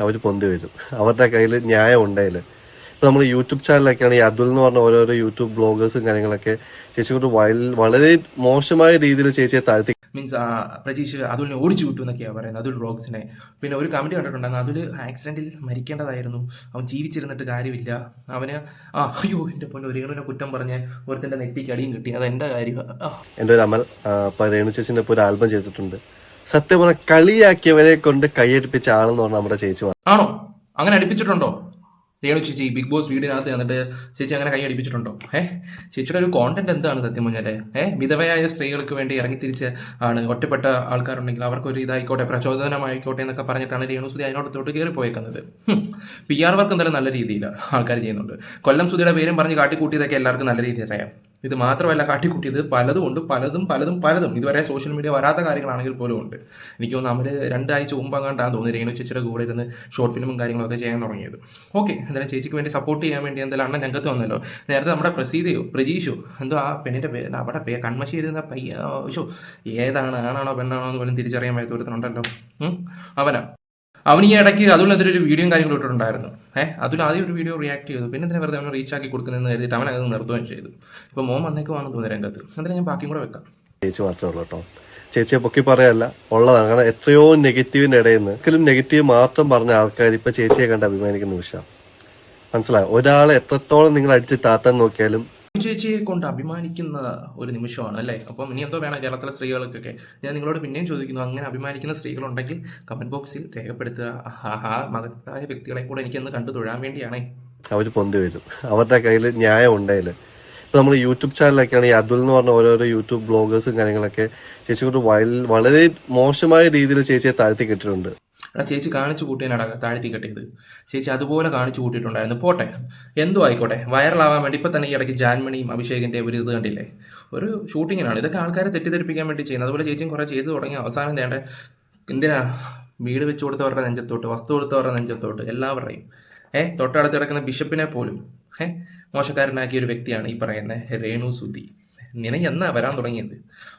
അവർ പൊന്തി വരും. അവരുടെ കയ്യിൽ ന്യായം ഉണ്ടെങ്കിൽ ഇപ്പൊ നമ്മൾ യൂട്യൂബ് ചാനലൊക്കെയാണ് ഈ അതുൽ എന്ന് പറഞ്ഞ ഓരോരോ യൂട്യൂബ് ബ്ലോഗേഴ്സും കാര്യങ്ങളൊക്കെ ചേച്ചി കൊണ്ട് വയൽ- വളരെ മോശമായ രീതിയിൽ ചേച്ചിയെ താഴ്ത്തി മീൻസ് പ്രജീഷ് അതുലിനെ ഓടിച്ചു വിട്ടു എന്നൊക്കെയാണ് പറയുന്നത് അതുൽ ബ്ലോഗ്സിനെ പിന്നെ ഒരു കമന്റ് കണ്ടിട്ടുണ്ടായിരുന്നു അതുൽ ആക്സിഡന്റിൽ മരിക്കേണ്ടതായിരുന്നു. അവൻ ജീവിച്ചിരുന്നിട്ട് കാര്യമില്ല. അവന് ആ അയ്യോ എന്റെ പൊന്നെ രേണുവിനെ കുറ്റം പറഞ്ഞ് ഒരുത്തിന്റെ നെറ്റിക്ക് അടിയും കിട്ടി. അത് എന്റെ കാര്യം എന്റെ ഒരു അമൽ രേണു ചേച്ചിന്റെ ഇപ്പോൾ ഒരു ആൽബം ചെയ്തിട്ടുണ്ട്. സത്യം പറഞ്ഞ കളിയാക്കിയവരെ കൊണ്ട് കൈയടിപ്പിച്ച ആളെന്ന് പറഞ്ഞാൽ നമ്മുടെ ചേച്ചി. ആണോ? അങ്ങനെ അടിപ്പിച്ചിട്ടുണ്ടോ? രേണു ചേച്ചി ബിഗ് ബോസ് വീടിനകത്ത് എന്നിട്ട് ചേച്ചി അങ്ങനെ കൈ അടിപ്പിച്ചിട്ടുണ്ടോ? ഏ? ചേച്ചിയുടെ ഒരു കോണ്ടന്റ് എന്താണ് സത്യം പറഞ്ഞാൽ? ഏ? വിധവയായ സ്ത്രീകൾക്ക് വേണ്ടി ഇറങ്ങിത്തിരിച്ച് ആണ് ഒറ്റപ്പെട്ട ആൾക്കാരുണ്ടെങ്കിൽ അവർക്കൊരു ഇതായിക്കോട്ടെ പ്രചോദനമായിക്കോട്ടെ എന്നൊക്കെ പറഞ്ഞിട്ടാണ് രേണു സുധി അതിനോടത്തോട്ട് കയറി പോയേക്കുന്നത്. പി ആർ വർക്ക് എന്തായാലും നല്ല രീതിയിൽ ആൾക്കാർ ചെയ്യുന്നുണ്ട്. കൊല്ലം സുധിയുടെ പേരും പറഞ്ഞ് കാട്ടിക്കൂട്ടിയതൊക്കെ എല്ലാവർക്കും നല്ല രീതിയിൽ അറിയാം. ഇത് മാത്രമല്ല കാട്ടിക്കൂട്ടിയത് പലതും ഉണ്ട്. പലതും പലതും പലതും. ഇതുവരെ സോഷ്യൽ മീഡിയ വരാത്ത കാര്യങ്ങളാണെങ്കിൽ പോലും ഉണ്ട്. എനിക്ക് തോന്നുന്നു അവർ രണ്ടാഴ്ച മുമ്പ് അങ്ങാണ്ടാന്ന് തോന്നുന്നു. രേണു ചേച്ചിയുടെ കൂടെ ഇരുന്ന് ഷോർട്ട് ഫിലിമും കാര്യങ്ങളൊക്കെ ചെയ്യാൻ തുടങ്ങിയത്. ഓക്കെ എന്തായാലും ചേച്ചിക്ക് വേണ്ടി സപ്പോർട്ട് ചെയ്യാൻ വേണ്ടി എന്തായാലും അണ്ണൻ രംഗത്ത് വന്നല്ലോ. നേരത്തെ നമ്മുടെ പ്രസീതയോ പ്രജീഷോ എന്തോ ആ പെണ്ണിന്റെ പേര് അവിടെ പേ കൺമശി ഇരുന്ന പയ്യ ഏതാണ് ആണാണോ പെണ്ണാണോ എന്ന് പോലും തിരിച്ചറിയാൻ പറ്റാത്ത ഒരുത്തനുണ്ടല്ലോ. അവനാ. അവൻ ഈ ഇടയ്ക്ക് അതിലെതിരെ ഒരു വീഡിയോയും കാര്യങ്ങളും ഇട്ടിട്ടുണ്ടായിരുന്നു. ഏഹ് അതിൽ ആദ്യം ഒരു വീഡിയോ റിയാക്ട് ചെയ്തു. പിന്നെ എന്തിനാ വെറുതെ അവനെ റീച്ച് ആക്കി കൊടുക്കുന്നതെന്ന് കരുതിയിട്ട് അവൻ അത് നിർത്തുകയും ചെയ്തു. ഇപ്പോൾ മോൻ വന്നേക്കുവാണെന്ന് തോന്നുന്നു രംഗത്ത്. എന്തായാലും ഞാൻ ബാക്കിയും കൂടെ വെക്കാം? ചേച്ചി മാത്രമേ ഉള്ളൂ കേട്ടോ. ചേച്ചിയെ പൊക്കി പറയല്ല ഉള്ളതാണ്. കാരണം എത്രയോ നെഗറ്റീവിന്റെ ഇടയിൽ നിന്ന് ഒരിക്കലും നെഗറ്റീവ് മാത്രം പറഞ്ഞ ആൾക്കാർ ഇപ്പൊ ചേച്ചിയെ കണ്ട് അഭിമാനിക്കുന്ന നിമിഷം മനസ്സിലായോ? ഒരാളെ എത്രത്തോളം നിങ്ങൾ അടിച്ച് താത്താൻ നോക്കിയാലും ചേച്ചിയെ കൊണ്ട് അഭിമാനിക്കുന്ന ഒരു നിമിഷമാണ് അല്ലേ? അപ്പം ഇനി എന്തോ വേണം കേരളത്തിലെ സ്ത്രീകൾക്കൊക്കെ. ഞാൻ നിങ്ങളോട് പിന്നെയും ചോദിക്കുന്നു അങ്ങനെ അഭിമാനിക്കുന്ന സ്ത്രീകളുണ്ടെങ്കിൽ കമന്റ് ബോക്സിൽ രേഖപ്പെടുത്തുക. ആ മഹത്തായ വ്യക്തികളെ കൂടെ എനിക്കൊന്ന് കണ്ടു തൊഴാൻ വേണ്ടിയാണേ. അവർ പൊന്തി വരും. അവരുടെ കയ്യിൽ ന്യായം ഉണ്ടായില്ല ഇപ്പൊ നമ്മൾ യൂട്യൂബ് ചാനലൊക്കെയാണ് ഈ അതുൽ എന്ന് പറഞ്ഞ ഓരോരോ യൂട്യൂബ് ബ്ലോഗേഴ്സും കാര്യങ്ങളൊക്കെ ചേച്ചി കൊണ്ട് വളരെ മോശമായ രീതിയിൽ ചേച്ചിയെ താഴ്ത്തി കിട്ടിയിട്ടുണ്ട്. എടാ ചേച്ചി കാണിച്ചു കൂട്ടിയനടാ താഴ്ത്തി കെട്ടിയത്. ചേച്ചി അതുപോലെ കാണിച്ചു കൂട്ടിയിട്ടുണ്ടായിരുന്നു. പോട്ടെ. എന്തോ ആയിക്കോട്ടെ. വൈറലാവാൻ വേണ്ടി ഇപ്പം തന്നെ ഈ ഇടയ്ക്ക് ജാൻമണിയും അഭിഷേകിന്റെ ഒരു ഇത് കണ്ടില്ലേ? ഒരു ഷൂട്ടിങ്ങിനാണ്. ഇതൊക്കെ ആൾക്കാരെ തെറ്റിദ്ധരിപ്പിക്കാൻ വേണ്ടി ചെയ്യുന്നത്. അതുപോലെ ചേച്ചിയും കുറേ ചെയ്തു തുടങ്ങി. അവസാനം തേണ്ട എന്തിനാ? വീട് വെച്ച് കൊടുത്തവരുടെ നെഞ്ചത്തോട്ട് വസ്തു കൊടുത്തവരുടെ നെഞ്ചത്തോട്ട് എല്ലാവരുടെയും. ഏ തൊട്ടടുത്ത് കിടക്കുന്ന ബിഷപ്പിനെ പോലും ഏ മോശക്കാരനാക്കിയ ഒരു വ്യക്തിയാണ് ഈ പറയുന്ന രേണു സുധി. നിനക്ക് എന്നാ വരാൻ തുടങ്ങിയത്?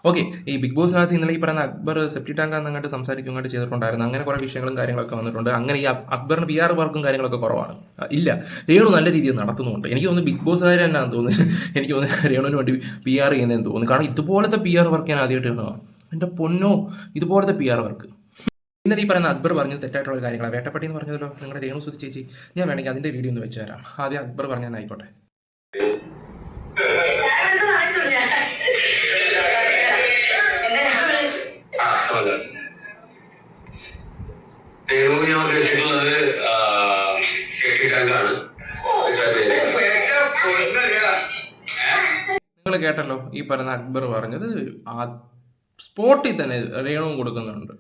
ഓക്കെ ഈ ബിഗ് ബോസിനകത്ത് ഇന്നലെ ഈ പറയുന്ന അക്ബർ സെപ്റ്റി ടാങ്ക് അങ്ങോട്ട് സംസാരിക്കും അങ്ങോട്ട് ചെയ്തിട്ടുണ്ടായിരുന്നു. അങ്ങനെ കുറേ വിഷയങ്ങളും കാര്യങ്ങളൊക്കെ വന്നിട്ടുണ്ട്. അങ്ങനെ ഈ അക്ബറിന് പി ആർ വർക്കും കാര്യങ്ങളൊക്കെ കുറവാണ്. ഇല്ല. രേണു നല്ല രീതിയിൽ നടത്തുന്നുണ്ട്. എനിക്ക് തോന്നുന്നു ബിഗ് ബോസ് കാര്യം തന്നെ തോന്നുന്നു. എനിക്ക് തോന്നുന്നു രേണുവിന് വേണ്ടി പി ആർ ചെയ്യുന്നതെന്ന് തോന്നുന്നു. കാരണം ഇതുപോലത്തെ പി ആർ വർക്ക് ഞാൻ ആദ്യമായിട്ട് കാണുക എന്റെ പൊന്നോ ഇതുപോലത്തെ പി ആർ വർക്ക് പിന്നെ ഈ പറയുന്ന അക്ബർ പറഞ്ഞത് തെറ്റായിട്ടുള്ള കാര്യങ്ങളാണ് വേട്ടപ്പട്ടി എന്ന് പറഞ്ഞതല്ലോ നിങ്ങളുടെ രേണു സുധി ചേച്ചി. ഞാൻ വേണമെങ്കിൽ അതിന്റെ വീഡിയോ ഒന്ന് വെച്ച് തരാം. ആദ്യം അക്ബർ പറഞ്ഞാൽ ആയിക്കോട്ടെ. ഞാൻ ഉദ്ദേശിക്കുന്നത്. നിങ്ങൾ കേട്ടല്ലോ ഈ പറയുന്ന അക്ബർ പറഞ്ഞത് ആ സ്പോട്ടിൽ തന്നെ രേണുവും കൊടുക്കുന്നുണ്ട്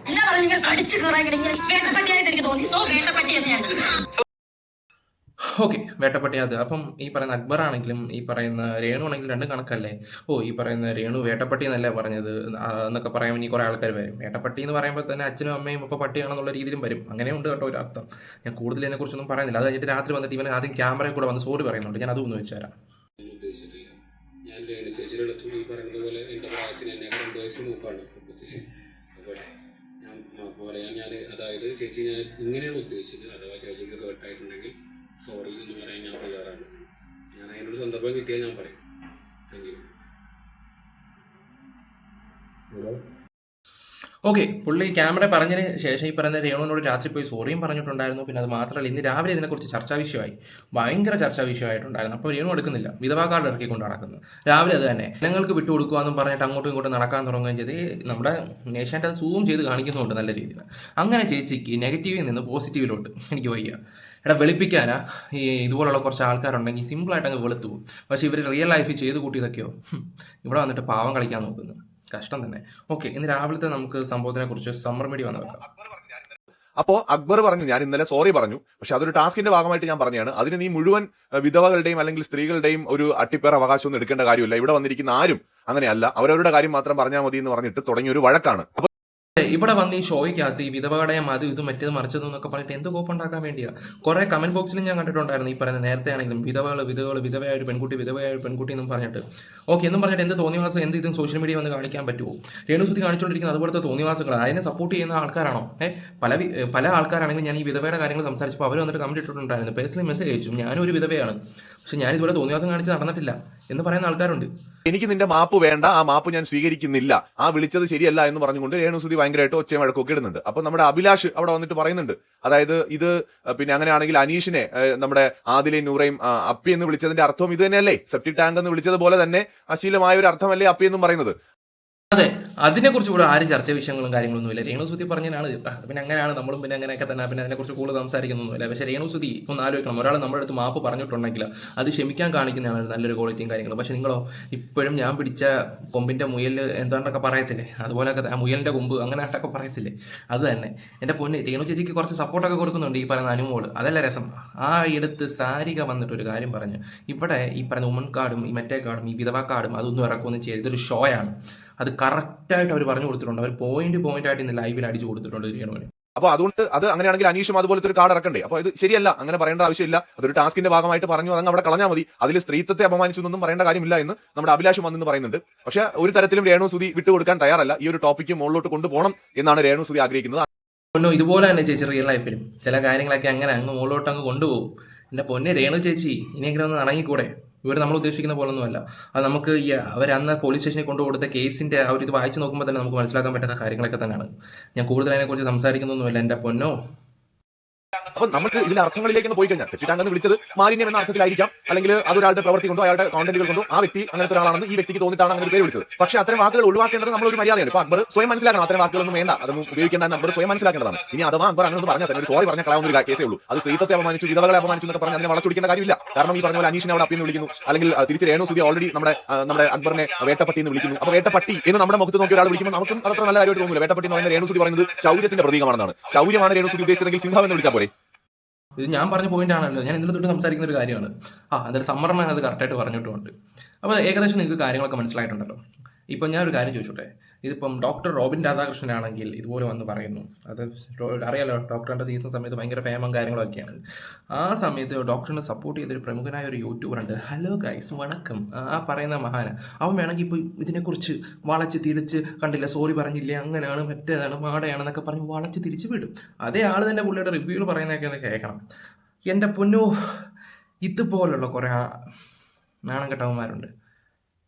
എന്നാ പറഞ്ഞു നിങ്ങൾ കടിച്ചു കയറാൻ വേട്ടപ്പട്ടിയായിട്ട് എനിക്ക് തോന്നി സോ വേട്ടപ്പട്ടി തന്നെയാണ് ഓക്കെ വേട്ടപ്പെട്ടി അത്. അപ്പം ഈ പറയുന്ന അക്ബർ ആണെങ്കിലും ഈ പറയുന്ന രേണു ആണെങ്കിലും രണ്ടും കണക്കല്ലേ? ഓ ഈ പറയുന്ന രേണു വേട്ടപ്പട്ടി എന്നല്ലേ പറഞ്ഞത്? എന്നൊക്കെ പറയാൻ ഇനി കുറേ ആൾക്കാർ വരും. വേട്ടപ്പട്ടി എന്ന് പറയുമ്പോൾ തന്നെ അച്ഛനും അമ്മയും ഇപ്പോൾ പട്ടിയാണെന്നുള്ള രീതിയിലും വരും. അങ്ങനെയുണ്ട് കേട്ടോ ഒരു അർത്ഥം. ഞാൻ കൂടുതൽ ഇതിനെക്കുറിച്ചൊന്നും പറയുന്നില്ല. അത് കഴിഞ്ഞിട്ട് രാത്രി വന്നിട്ട് ഇവൻ ആദ്യം ക്യാമറയിൽ കൂടെ വന്ന് സോറി പറയുന്നുണ്ട്. ഞാൻ അതൊന്നും വെച്ചുതരാം. ഞാൻ രേണു പറയുന്നത് പോലെ ഞാൻ പറയാൻ ഞാൻ അതായത് ചേച്ചി ഞാൻ ഇങ്ങനെയാണ് ഉദ്ദേശിച്ചത്. അഥവാ ചേച്ചിക്ക് ഹേർട്ടായിട്ടുണ്ടെങ്കിൽ സോറി എന്ന് പറയാൻ ഞാൻ തയ്യാറാണ്. ഞാൻ അതിനൊരു സന്ദർഭം കിട്ടിയാൽ ഞാൻ പറയും. ഓക്കെ പുള്ളി ക്യാമറ പറഞ്ഞതിന് ശേഷം ഈ പറഞ്ഞ രേണുവിനോട് രാത്രി പോയി സോറിയും പറഞ്ഞിട്ടുണ്ടായിരുന്നു. പിന്നെ അത് മാത്രമല്ല ഇന്ന് രാവിലെ ഇതിനെക്കുറിച്ച് ചർച്ചാ വിഷയമായി. ഭയങ്കര ചർച്ചാ വിഷയമായിട്ടുണ്ടായിരുന്നു. അപ്പോൾ രേണു എടുക്കുന്നില്ല. വിധവാ കാർഡ് ഇറക്കിക്കൊണ്ട് നടക്കുന്നു. രാവിലെ അത് തന്നെ. ഞങ്ങൾക്ക് വിട്ടുകൊടുക്കുവാന്നും പറഞ്ഞിട്ട് അങ്ങോട്ടും ഇങ്ങോട്ടും നടക്കാൻ തുടങ്ങുകയും ചെയ്ത് നമ്മുടെ നേഷാന്റെ അത് സൂം ചെയ്ത് കാണിക്കുന്നുണ്ട് നല്ല രീതിയിൽ. അങ്ങനെ ചേച്ചിക്ക് നെഗറ്റീവിൽ നിന്ന് പോസിറ്റീവിലോട്ട് എനിക്ക് വയ്യ. എടാ വെളുപ്പിക്കാനാ? ഈ ഇതുപോലുള്ള കുറച്ച് ആൾക്കാരുണ്ടെങ്കിൽ സിമ്പിളായിട്ട് അങ്ങ് വെളുത്തു പോകും. പക്ഷേ ഇവർ റിയൽ ലൈഫിൽ ചെയ്ത് കൂട്ടിയതൊക്കെയോ? ഇവിടെ വന്നിട്ട് പാവം കളിക്കാൻ നോക്കുന്നു. കഷ്ടം തന്നെ. ഓക്കെ ഇന്ന് രാവിലത്തെ നമുക്ക് സംഭവത്തിനെ കുറിച്ച് സമ്മർ മീഡിയ വന്നു വെക്കാം. അപ്പോ അക്ബർ പറഞ്ഞു ഞാൻ ഇന്നലെ സോറി പറഞ്ഞു. പക്ഷെ അതൊരു ടാസ്കിന്റെ ഭാഗമായിട്ട് ഞാൻ പറഞ്ഞാണ് അതിന് നീ മുഴുവൻ വിധവകളുടെയും അല്ലെങ്കിൽ സ്ത്രീകളുടെയും ഒരു അട്ടിപ്പേർ അവകാശമൊന്നും എടുക്കേണ്ട കാര്യമില്ല. ഇവിടെ വന്നിരിക്കുന്ന ആരും അങ്ങനെയല്ല. അവരവരുടെ കാര്യം മാത്രം പറഞ്ഞാൽ മതി എന്ന് പറഞ്ഞിട്ട് തുടങ്ങിയ ഒരു വഴക്കാണ്. ഇവിടെ വന്ന് ഈ ഷോയ്ക്കകത്ത് ഈ വിധവകടയം അത് ഇത് മറ്റേത് മറിച്ചത് എന്നൊക്കെ പറഞ്ഞിട്ട് എന്ത് കോപ്പുണ്ടാക്കാൻ വേണ്ടിയാ? കുറെ കമന്റ് ബോക്സിൽ ഞാൻ കണ്ടിട്ടുണ്ടായിരുന്നു ഈ പറയുന്ന നേരത്തെ ആണെങ്കിലും വിധവകൾ വിധവകൾ വിധവയായ ഒരു പെൺകുട്ടി വിധവയായ ഒരു പെൺകുട്ടി എന്നും പറഞ്ഞിട്ട്. ഓക്കെ എന്നും പറഞ്ഞിട്ട് എന്ത് തോന്നിവാസം എന്ത് ഇതും സോഷ്യൽ മീഡിയ വന്ന് കാണിക്കാൻ പറ്റുമോ രേണുസുതി കാണിച്ചുകൊണ്ടിരിക്കുന്ന അതുപോലത്തെ തോന്നിവാസങ്ങൾ അതിനെ സപ്പോർട്ട് ചെയ്യുന്ന ആൾക്കാരാണോ? ഏ പല പല ആൾക്കാരാണെങ്കിലും ഞാൻ ഈ വിധവയുടെ കാര്യങ്ങൾ സംസാരിച്ചപ്പോൾ അവർ വന്നിട്ട് കമന്റ് ഇട്ടിട്ടുണ്ടായിരുന്നു. പേഴ്സണലി മെസ്സേജ് അയച്ചു. ഞാനും ഒരു വിധവയാണ്. പക്ഷെ ഞാൻ ഇതുപോലെ തോന്നിവാസം കാണിച്ച് നടന്നിട്ടില്ല എന്ന് പറയുന്ന ആൾക്കാരുണ്ട്. എനിക്ക് നിന്റെ മാപ്പ് വേണ്ട ആ മാപ്പ് ഞാൻ സ്വീകരിക്കുന്നില്ല. ആ വിളിച്ചത് ശരിയല്ല എന്ന് പറഞ്ഞുകൊണ്ട് രേണുസുതി ഭയങ്കരമായിട്ട് ഒച്ചയും വഴക്കൊക്കെ ഇടുന്നുണ്ട്. അപ്പൊ നമ്മുടെ അഭിലാഷ് അവിടെ വന്നിട്ട് പറയുന്നുണ്ട്. അതായത് ഇത് പിന്നെ അങ്ങനെയാണെങ്കിൽ അനീഷിനെ നമ്മുടെ ആദിലെ നൂറയും അപ്പി എന്ന് വിളിച്ചതിന്റെ അർത്ഥം ഇത് തന്നെയല്ലേ? സെപ്റ്റിക് ടാങ്ക് എന്ന് വിളിച്ചതുപോലെ തന്നെ അശീലമായ ഒരു അർത്ഥമല്ലേ അപ്പി എന്നും പറയുന്നത്. അതെ അതിനെക്കുറിച്ച് ഇവിടെ ആരും ചർച്ച വിഷയങ്ങളും കാര്യങ്ങളൊന്നും ഇല്ല. രേണുസുതി പറഞ്ഞാണ് പിന്നെ അങ്ങനെയാണ് നമ്മളും പിന്നെ അങ്ങനെയൊക്കെ തന്നെ പിന്നെ അതിനെക്കുറിച്ച് കൂടുതൽ സംസാരിക്കുന്നൊന്നുമില്ല പക്ഷേ രേണുസുതി ഒന്ന് ആലോചിക്കണം. ഒരാൾ നമ്മുടെ അടുത്ത് മാപ്പ് പറഞ്ഞിട്ടുണ്ടെങ്കിൽ അത് ക്ഷമിക്കാൻ കാണിക്കുന്നതാണ് നല്ലൊരു ക്വാളിറ്റിയും കാര്യങ്ങളും. പക്ഷേ നിങ്ങളോ ഇപ്പോഴും ഞാൻ പിടിച്ച കൊമ്പിന്റെ മുയൽ എന്താണ്ടൊക്കെ പറയത്തില്ലേ? അതുപോലെയൊക്കെ ആ മുയലിന്റെ കൊമ്പ് അങ്ങനെയായിട്ടൊക്കെ പറയത്തില്ലേ? അത് തന്നെ. എന്റെ പൊന്ന് രേണു ചേച്ചിക്ക് കുറച്ച് സപ്പോർട്ടൊക്കെ കൊടുക്കുന്നുണ്ട് ഈ പറയുന്ന അനുമോൾ. അതല്ല രസം. ആ എടുത്ത് സാരിക വന്നിട്ട് ഒരു കാര്യം പറഞ്ഞു. ഇവിടെ ഈ പറയുന്ന ഉമ്മൻ കാർഡും ഈ മറ്റേ കാർഡും ഈ വിധവ കാർഡും അതൊന്നും ഇറക്കുമെന്ന് ചെയ്തൊരു ഷോയാണ് അത് കറക്റ്റായിട്ട് അവർ പറഞ്ഞു കൊടുത്തിട്ടുണ്ട്. അവർ പോയിന്റ് പോയിന്റ് ആയിട്ട് ഇന്ന് ലൈവിൽ അടിച്ചു കൊടുത്തിട്ടുണ്ട് രേണുവിന് അപ്പൊ അതുകൊണ്ട് അത് അങ്ങനെയാണെങ്കിൽ അനീഷും അതുപോലത്തെ ഒരു കാർഡ് ഇറക്കണ്ടേ? അപ്പൊ ഇത് ശരിയല്ല അങ്ങനെ പറയേണ്ട ആവശ്യമില്ല. അതൊരു ടാസ്കിന്റെ ഭാഗമായിട്ട് പറഞ്ഞു അതങ്ങ് അവിടെ കളഞ്ഞാൽ മതി. അതിൽ സ്ത്രീത്വത്തെ അപമാനിച്ചു എന്നൊന്നും പറയേണ്ട കാര്യമില്ല എന്ന് നമ്മുടെ അഭിലാഷം വന്നെന്ന് പറയുന്നുണ്ട്. പക്ഷെ ഒരു തരത്തിലും രേണു സുതി വിട്ടുകൊടുക്കാൻ തയ്യാറല്ല. ഈ ഒരു ടോപ്പിക്ക് മുകളിലോട്ട് കൊണ്ടുപോകണം എന്നാണ് രേണു സുതി ആഗ്രഹിക്കുന്നത്. പൊന്നോ ഇതുപോലെ തന്നെ ചേച്ചി റിയൽ ലൈഫിലും ചില കാര്യങ്ങളൊക്കെ അങ്ങനെ അങ്ങ് മുകളിലോട്ട് അങ്ങ് കൊണ്ടുപോകും. എന്റെ പൊന്നെ രേണു ചേച്ചി ഇനിയെങ്കിലും ഒന്ന് ഇറങ്ങിക്കൂടെ ഇവർ നമ്മൾ ഉദ്ദേശിക്കുന്ന പോലെ ഒന്നുമല്ല അത് നമുക്ക് ഈ അന്ന് പോലീസ് സ്റ്റേഷനിൽ കൊണ്ടുകൊടുത്ത കേസിന്റെ ആ ഒരു ഇത് വായിച്ചു നോക്കുമ്പോൾ തന്നെ നമുക്ക് മനസ്സിലാക്കാൻ പറ്റുന്ന കാര്യങ്ങളൊക്കെ തന്നെയാണ്. ഞാൻ കൂടുതൽ അതിനെക്കുറിച്ച് സംസാരിക്കുന്നൊന്നുമില്ല. എന്റെ പൊന്നോ? അപ്പൊ നമുക്ക് ഇതിന്റെ അർത്ഥങ്ങളിലേക്ക് പോയി കഴിഞ്ഞാൽ സെപ്റ്റി ടാങ്ക് എന്ന് വിളിച്ചത് മാലിന്യം എന്ന അർത്ഥത്തിലായിരിക്കാം. അല്ലെങ്കിൽ അതൊരാളുടെ പ്രവർത്തി കൊണ്ടോ അയാളുടെ കോണ്ടന്റുകൾ കൊണ്ടോ ആ വ്യക്തി അങ്ങനത്തെ ഒരാളാണെന്ന് ഈ വ്യക്തിക്ക് തോന്നിട്ടാണ് അങ്ങനെ പേര് വിളിച്ചത്. പക്ഷേ അത്തരം വാക്കുകൾ ഒഴിവാക്കേണ്ടത് നമ്മളൊരു മര്യാദയാണ്. ഇപ്പൊ അക്ബർ സ്വയം മനസ്സിലാക്കണം അത്തരം വാക്കുകളൊന്നും വേണ്ട. അത് ഉപയോഗിക്കേണ്ട നമ്പർ സ്വയം മനസ്സിലാക്കേണ്ടതാണ്. ഇനി അഥവാ അക്ബർ അങ്ങനെ പറഞ്ഞാൽ തന്നെ ഒരു സോറി പറഞ്ഞ കളാവുന്ന ഒരു കേസേ ഉള്ളൂ. അത് സ്ത്രീത്വത്തെ അപമാനിച്ചു വിധവകളെ അപമാനിച്ചു എന്നൊക്കെ പറഞ്ഞാൽ അതിനെ വളച്ചൊടിക്കേണ്ട കാര്യമില്ല. കാരണം ഈ പറഞ്ഞ പോലെ അനീഷിനെ അവിടെ അപ്പിന്ന് വിളിക്കുന്നു. അല്ലെങ്കിൽ തിരിച്ച് രേണു സുതി ഓൾറെഡി നമ്മുടെ നമ്മുടെ അക്ബറിനെ വേട്ടപ്പട്ടി എന്ന് വിളിക്കുന്നു. അപ്പൊ വേട്ടപ്പട്ടി എന്ന് നമ്മുടെ മുഖത്ത് നോക്കി ഒരാൾ വിളിക്കുമ്പോൾ നമുക്കും അത്ര നല്ല കാര്യമായിട്ട് തോന്നില്ല വേട്ടപ്പട്ടി എന്ന് പറയുന്ന രേണു സുതി പറയുന്നത് ശൗര്യത്തിന്റെ പ്രതീകമാണെന്നാണ്. ശൗര്യമാണ് രേണു സുതി ഉദ്ദേശിച്ചതെങ്കിൽ സിംഹം എന്ന് വിളിച്ചാൽ പോരെ. ഇത് ഞാൻ പറഞ്ഞ പോയിന്റ് ആണല്ലോ. ഞാൻ ഇന്നലെ തൊട്ട് സംസാരിക്കുന്ന ഒരു കാര്യമാണ്. ആ എന്തായാലും സമ്മർമ്മ അത് കറക്റ്റായിട്ട് പറഞ്ഞിട്ടുമുണ്ട്. അപ്പോൾ ഏകദേശം നിങ്ങൾക്ക് കാര്യങ്ങളൊക്കെ മനസ്സിലായിട്ടുണ്ടല്ലോ. ഇപ്പം ഞാനൊരു കാര്യം ചോദിച്ചോട്ടെ? ഇതിപ്പം ഡോക്ടർ റോബിൻ രാധാകൃഷ്ണൻ ആണെങ്കിൽ ഇതുപോലെ വന്ന് പറയുന്നു. അത് അറിയാലോ ഡോക്ടറിന്റെ സീസൺ സമയത്ത് ഭയങ്കര ഫേമും കാര്യങ്ങളൊക്കെയാണ്. ആ സമയത്ത് ഡോക്ടറിനെ സപ്പോർട്ട് ചെയ്തൊരു പ്രമുഖനായ ഒരു യൂട്യൂബർ ഉണ്ട്. ഹലോ ഗൈസ് വണക്കം. ആ പറയുന്ന മഹാന. അവൻ വേണമെങ്കിൽ ഇപ്പോൾ ഇതിനെക്കുറിച്ച് വളച്ച് തിരിച്ച് കണ്ടില്ല സോറി പറഞ്ഞില്ല അങ്ങനെയാണ് മറ്റേതാണ് മാടയാണെന്നൊക്കെ പറഞ്ഞ് വളച്ച് തിരിച്ച് വിടും. അതേ ആൾ തന്നെ പുള്ളിയുടെ റിവ്യൂവിൽ പറയുന്നതൊക്കെ ഒന്ന് കേൾക്കണം. എന്റെ പൊന്നു ഇതുപോലുള്ള കുറേ നാണം കെട്ടവന്മാരുണ്ട്.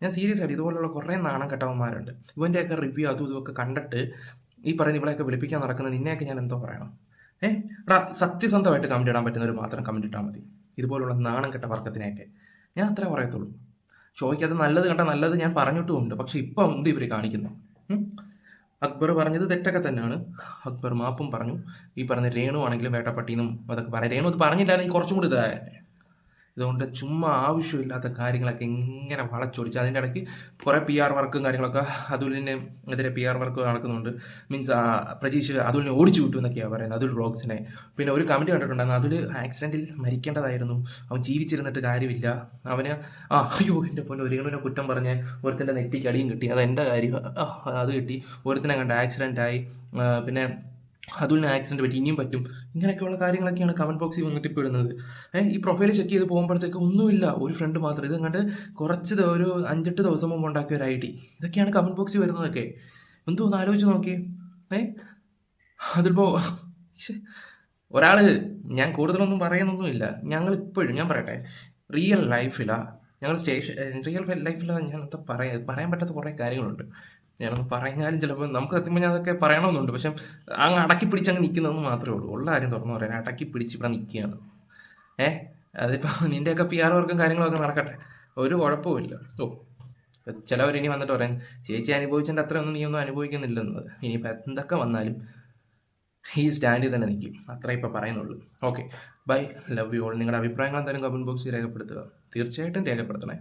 ഞാൻ സീരിയസ് ആയിട്ട് ഇതുപോലുള്ള കുറേ നാണം കെട്ടവന്മാരുണ്ട്. ഇവന്റെയൊക്കെ റിവ്യൂ അതും ഇതുമൊക്കെ കണ്ടിട്ട് ഈ പറയുന്ന ഇവളെയൊക്കെ വിളിപ്പിക്കാൻ നടക്കുന്ന നിന്നെയൊക്കെ ഞാൻ എന്തോ പറയണം. ഏ? എടാ സത്യസന്ധമായിട്ട് കമന്റ് ഇടാൻ പറ്റുന്നവർ മാത്രം കമന്റ് ഇട്ടാൽ മതി. ഇതുപോലുള്ള നാണം കെട്ട വർക്കത്തിനെയൊക്കെ ഞാൻ അത്രേ പറയത്തുള്ളൂ. ഷോയ്ക്കത് നല്ലത് കണ്ട നല്ലത് ഞാൻ പറഞ്ഞിട്ടുമുണ്ട് പക്ഷെ ഇപ്പം എന്ത് ഇവർ കാണിക്കുന്നു? അക്ബർ പറഞ്ഞത് തെറ്റൊക്കെ തന്നെയാണ്. അക്ബർ മാപ്പും പറഞ്ഞു. ഈ പറഞ്ഞ രേണു ആണെങ്കിലും വേട്ടപ്പട്ടിന്നും അതൊക്കെ പറയാം രേണു അത് പറഞ്ഞില്ലായിരുന്നെങ്കിൽ കുറച്ചും കൂടി ഇതായ ഇതുകൊണ്ട് ചുമ്മാ ആവശ്യമില്ലാത്ത കാര്യങ്ങളൊക്കെ ഇങ്ങനെ വളച്ചൊടിച്ച് അതിന്റെ ഇടയ്ക്ക് കുറേ പി ആർ വർക്കും കാര്യങ്ങളൊക്കെ അതുലിനെ എതിരെ പി ആർ വർക്ക് നടക്കുന്നുണ്ട്. മീൻസ് പ്രജീഷ് അതുലിനെ ഓടിച്ചു വിട്ടു എന്നൊക്കെയാണ് പറയുന്നത് അതുൽ ബ്ലോഗ്സിനെ. പിന്നെ ഒരു കമന്റ് കണ്ടിട്ടുണ്ടായിരുന്നു അതിൽ ആക്സിഡന്റിൽ മരിക്കേണ്ടതായിരുന്നു. അവൻ ജീവിച്ചിരുന്നിട്ട് കാര്യമില്ല. അവന് ആ അയ്യോ എന്റെ പൊന്നെ ഒരിക്കലും കുറ്റം പറഞ്ഞ് ഒരുത്തിന്റെ നെറ്റിക്ക് അടിയും കിട്ടി. അത് എന്റെ കാര്യം അത് കിട്ടി. ഒരുത്തിനെ കണ്ട് ആക്സിഡന്റ് ആയി. പിന്നെ അതുലിന് ആക്സിഡന്റ് പറ്റി ഇനിയും പറ്റും. ഇങ്ങനെയൊക്കെയുള്ള കാര്യങ്ങളൊക്കെയാണ് കമന്റ് ബോക്സിൽ വന്നിട്ട് ഇടുന്നത് ഈ പ്രൊഫൈൽ ചെക്ക് ചെയ്ത് പോകുമ്പോഴത്തേക്ക് ഒന്നുമില്ല. ഒരു ഫ്രണ്ട് മാത്രം. ഇത് കണ്ട് കുറച്ച് ഒരു അഞ്ചെട്ട് ദിവസം മുമ്പ് ഉണ്ടാക്കിയ ഒരു ഐ ഡി. ഇതൊക്കെയാണ് കമന്റ് ബോക്സിൽ വരുന്നതൊക്കെ. എന്തോ ഒന്ന് ആലോചിച്ച് നോക്കിയേ. ഏ അതിപ്പോൾ ഒരാൾ ഞാൻ കൂടുതലൊന്നും പറയുന്നൊന്നുമില്ല. ഞങ്ങൾ ഇപ്പോഴും ഞാൻ പറയട്ടെ. റിയൽ ലൈഫിലാണ് ഞങ്ങൾ സ്റ്റേഷൻ റിയൽ ലൈഫിലാണ് ഞാൻ പറയാൻ പറയാ പറയാൻ പറ്റാത്ത കുറേ കാര്യങ്ങളുണ്ട്. ഞാനൊന്ന് പറഞ്ഞാലും ചിലപ്പോൾ നമുക്ക് സത്യം ഞാൻ അതൊക്കെ പറയണമെന്നുണ്ട്. പക്ഷെ അങ്ങ് അടക്കി പിടിച്ചങ്ങ് നിൽക്കുന്നതെന്ന് മാത്രമേ ഉള്ളൂ. ഉള്ള കാര്യം തുറന്നു പറയാൻ അടക്കി പിടിച്ച് ഇവിടെ നിൽക്കുകയാണ്. ഏ? അതിപ്പോൾ നിന്റെയൊക്കെ പി ആർ വർക്കും കാര്യങ്ങളൊക്കെ നടക്കട്ടെ. ഒരു കുഴപ്പമില്ല ഓ ചിലവർ ഇനി വന്നിട്ട് പറയാം ചേച്ചി അനുഭവിച്ചതിന്റെ അത്രയൊന്നും നീ ഒന്നും അനുഭവിക്കുന്നില്ലെന്നത് ഇനിയിപ്പോൾ എന്തൊക്കെ വന്നാലും ഈ സ്റ്റാൻഡിൽ തന്നെ നിൽക്കും. അത്രേ ഇപ്പോൾ പറയുന്നുള്ളൂ. Okay. Bye. Love you all. നിങ്ങളുടെ അഭിപ്രായങ്ങൾ എന്തായാലും കമന്റ് ബോക്സിൽ രേഖപ്പെടുത്തുക. തീർച്ചയായിട്ടും രേഖപ്പെടുത്തണേ.